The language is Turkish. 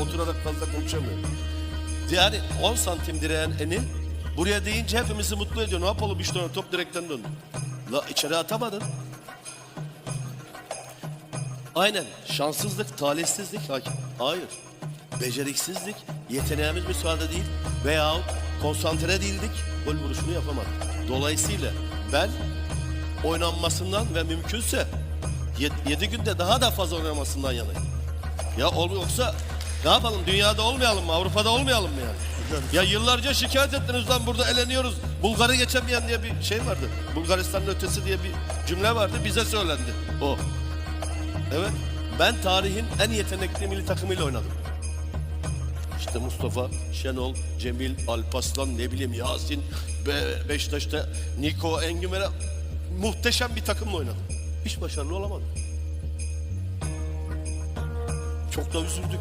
oturarak fazla konuşamıyorum. Yani 10 santim direğin eni buraya deyince hepimizi mutlu ediyor. Ne yapalım 3 tane top direkten döndü. La içeri atamadın. Aynen şanssızlık, talihsizlik hakim. Hayır. Beceriksizlik, yeteneğimiz müsaade değil veyahut konsantre değildik, gol vuruşunu yapamadık. Dolayısıyla ben oynanmasından ve mümkünse 7 günde daha da fazla oynamasından yanayım. Ya yoksa ne yapalım dünyada olmayalım mı Avrupa'da olmayalım mı yani? Ya yıllarca şikayet ettiniz lan burada eleniyoruz. Bulgarı geçemeyen diye bir şey vardı. Bulgaristan'ın ötesi diye bir cümle vardı bize söylendi o. Evet ben tarihin en yetenekli milli takımıyla oynadım. İşte Mustafa, Şenol, Cemil, Alpaslan, ne bileyim Yasin, Be Beşiktaş'ta Niko, Engümer'e muhteşem bir takımla oynadım. Hiç başarılı olamadım. Çok da üzüldük.